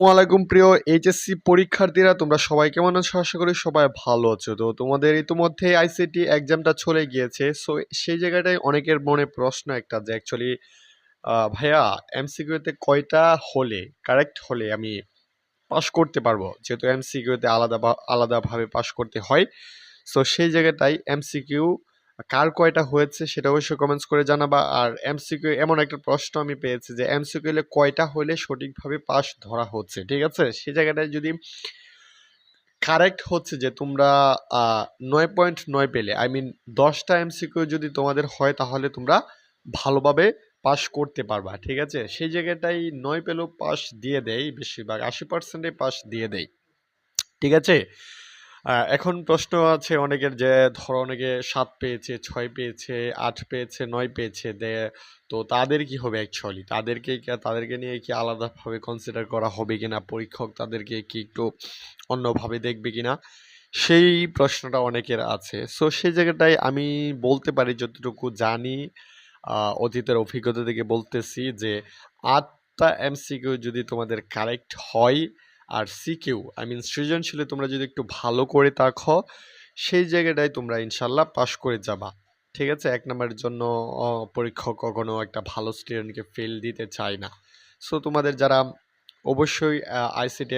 ওয়ালাইকুম প্রিয় এইচএসসি পরীক্ষার্থীরা, তোমরা সবাই কেমন আছো? আশা করি সবাই ভালো আছো। তো তোমাদের ইতিমধ্যে আইসিটি এক্সামটা চলে গিয়েছে। সো সেই জায়গাটায় অনেকের মনে প্রশ্ন একটা যে অ্যাকচুয়ালি ভাইয়া এমসিকিউতে কয়টা হলে কারেক্ট হলে আমি পাস করতে পারব? যেহেতু এমসিকিউতে আলাদা আলাদাভাবে পাস করতে হয়। সো সেই জায়গাটায় এমসিকিউ কার কয়টা হয়েছে সেটা অবশ্যই কমেন্টস করে জানাবা। আর এমসিকিউ এমন একটা প্রশ্ন আমি পেয়েছি যে এমসিকিউ এলে কয়টা হলে সঠিকভাবে পাস ধরা হচ্ছে, ঠিক আছে? সেই জায়গাটায় যদি কারেক্ট হচ্ছে যে তোমরা নয় পয়েন্ট নয় পেলে আই মিন দশটা এমসিকিউ যদি তোমাদের হয় তাহলে তোমরা ভালোভাবে পাস করতে পারবা, ঠিক আছে? সেই জায়গাটাই নয় পেলেও পাস দিয়ে দেয় বেশিরভাগ আশি পার্সেন্টে পাস দিয়ে দেয় ঠিক আছে? এখন প্রশ্ন আছে অনেকের যে, ধরো অনেকে সাত পেয়েছে, ছয় পেয়েছে, আট পেয়েছে, নয় পেয়েছে, দে, তো তাদের কি হবে অ্যাকচুয়ালি তাদেরকে তাদেরকে নিয়ে কি আলাদাভাবে কনসিডার করা হবে কিনা? পরীক্ষক তাদেরকে কি একটু অন্যভাবে দেখবে কিনা? সেই প্রশ্নটা অনেকের আছে। সো সেই জায়গাটায় আমি বলতে পারি যতটুকু জানি অতীতের অভিজ্ঞতা থেকে বলতেছি যে, আটটা এমসিকিউ যদি তোমাদের কারেক্ট হয় আর সিকিউ আই মিন সৃজনশীলে তোমরা যদি একটু ভালো করে তাকো, সেই জায়গাটায় তোমরা ইনশাল্লাহ পাশ করে যাবা। ঠিক আছে? এক নম্বরের জন্য পরীক্ষক কখনো একটা ভালো স্টুডেন্টকে ফেল দিতে চায় না। সো তোমাদের যারা অবশ্যই আইসিটি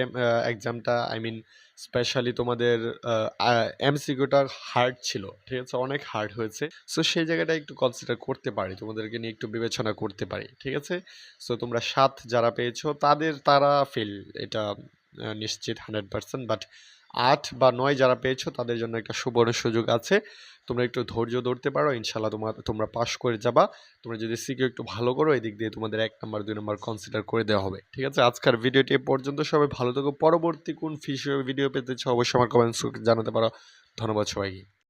এক্সামটা আই মিন স্পেশালি তোমাদের এমসিকিউটা হার্ড ছিল। ঠিক আছে? অনেক হার্ড হয়েছে। সো সেই জায়গাটা একটু কনসিডার করতে পারি। তোমাদেরকে নিয়ে একটু বিবেচনা করতে পারি। ঠিক আছে? সো তোমরা সাত যারা পেয়েছ, তাদের তারা ফেল এটা নিশ্চিত হান্ড্রেড পার্সেন্ট, বাট আট বা নয় যারা পেয়েছ, তাদের জন্য একটা সুবর্ণ সুযোগ আছে। তোমরা একটু ধৈর্য ধরতে পারো ইনশাল্লাহ তোমার তোমরা পাশ করে যাবা। তোমরা যদি সিকিউ একটু ভালো করো, এদিক দিয়ে তোমাদের এক নম্বর দুই নম্বর কনসিডার করে দেওয়া হবে। ঠিক আছে? আজকের ভিডিওটি পর্যন্ত, সবাই ভালো থাকো। পরবর্তী কোন ফিস ভিডিও পেতে অবশ্যই আমার কমেন্টস জানাতে পারো। ধন্যবাদ সবাইকে।